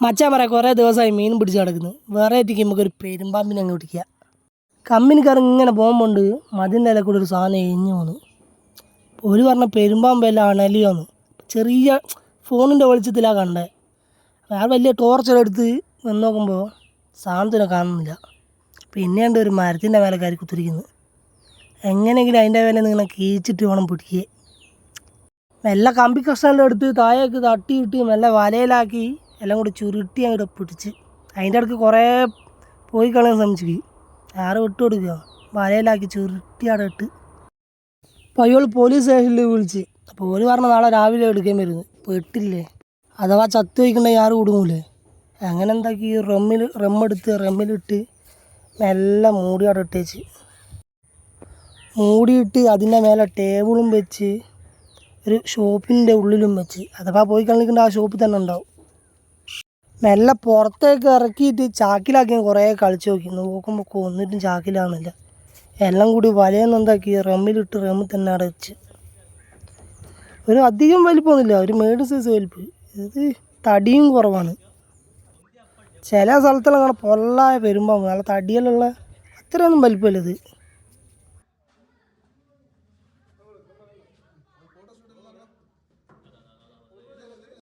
മച്ചാൻ പറയാം കുറേ ദിവസമായി മീൻ പിടിച്ച് കിടക്കുന്നു വേറെ ആയിട്ടേക്ക് നമുക്കൊരു പെരുമ്പാമ്പിനെ അങ്ങ് പിടിക്കുക കമ്മിനിക്കാർ ഇങ്ങനെ പോകുമ്പോണ്ട് മതിന്റെ ഇല കൂടെ ഒരു സാധനം എഴിഞ്ഞു പോന്നു. ഒരു പറഞ്ഞ പെരുമ്പാമ്പല്ല അണലിയോന്ന് ചെറിയ ഫോണിന്റെ വെളിച്ചത്തിലാണ് കണ്ടത് അയാൾ വലിയ ടോർച്ചെടുത്ത് വന്ന് നോക്കുമ്പോൾ സാധനത്തിനെ കാണുന്നില്ല. പിന്നെയുണ്ട് ഒരു മരത്തിന്റെ മേലെ കയറി കുത്തിരിക്കുന്നത് എങ്ങനെയെങ്കിലും അതിന്റെ മേലെ നിങ്ങനെ കീച്ചിട്ട് വേണം പിടിക്കുക മെല്ലെ കമ്പി കഷ്ണമെല്ലാം എടുത്ത് താഴേക്ക് തട്ടിയിട്ട് മെല്ലെ വലയിലാക്കി എല്ലാം കൂടി ചുരുട്ടി അങ്ങോട്ട് പിടിച്ച് അതിന്റെ ഇടയ്ക്ക് കുറേ പോയി കളയാൻ ശ്രമിച്ചു ആറ് വിട്ടു കൊടുക്കുക. വലയിലാക്കി ചുരുട്ടി അവിടെ ഇട്ട്. അപ്പോൾ പോലീസ് സ്റ്റേഷനിൽ വിളിച്ച്. അപ്പോൾ ഓര് പറഞ്ഞ നാളെ രാവിലെ എടുക്കാൻ വരുന്നത് പെട്ടില്ലേ അഥവാ ചത്ത് വയ്ക്കണ്ടെങ്കിൽ ആറ് കുടുങ്ങൂലേ അങ്ങനെ എന്താക്കി റമ്മിൽ റമ്മെടുത്ത് റമ്മിലിട്ട് മെല്ലെ മൂടി അവിടെ ഇട്ടേച്ച്. മൂടിയിട്ട് അതിന്റെ മേലെ ടേബിളും വെച്ച് ഒരു ഷോപ്പിന്റെ ഉള്ളിലും വെച്ച്. അഥവാ പോയി കളിക്കേണ്ട ആ ഷോപ്പിൽ തന്നെ ഉണ്ടാവും. മെല്ലെ പുറത്തേക്ക് ഇറക്കിയിട്ട് ചാക്കിലാക്കി കുറേ കളിച്ച് നോക്കി. നോക്കുമ്പോൾ കൊന്നിട്ടും ചാക്കിലാവുന്നില്ല. എല്ലാം കൂടി വലയെന്നെന്താക്കി റമ്മിലിട്ട് റമ്മിൽ തന്നെ അടച്ച്. ഒരു അധികം വലിപ്പമൊന്നുമില്ല. ഒരു മേഡ് സൈസ് വലിപ്പ്. ഇത് തടിയും കുറവാണ്. ചില സ്ഥലത്തെല്ലാം അങ്ങനെ പൊള്ളായ പെരുമ്പാമ്പ് നല്ല തടിയിലുള്ള അത്രയൊന്നും വലിപ്പമില്ല ഇത്.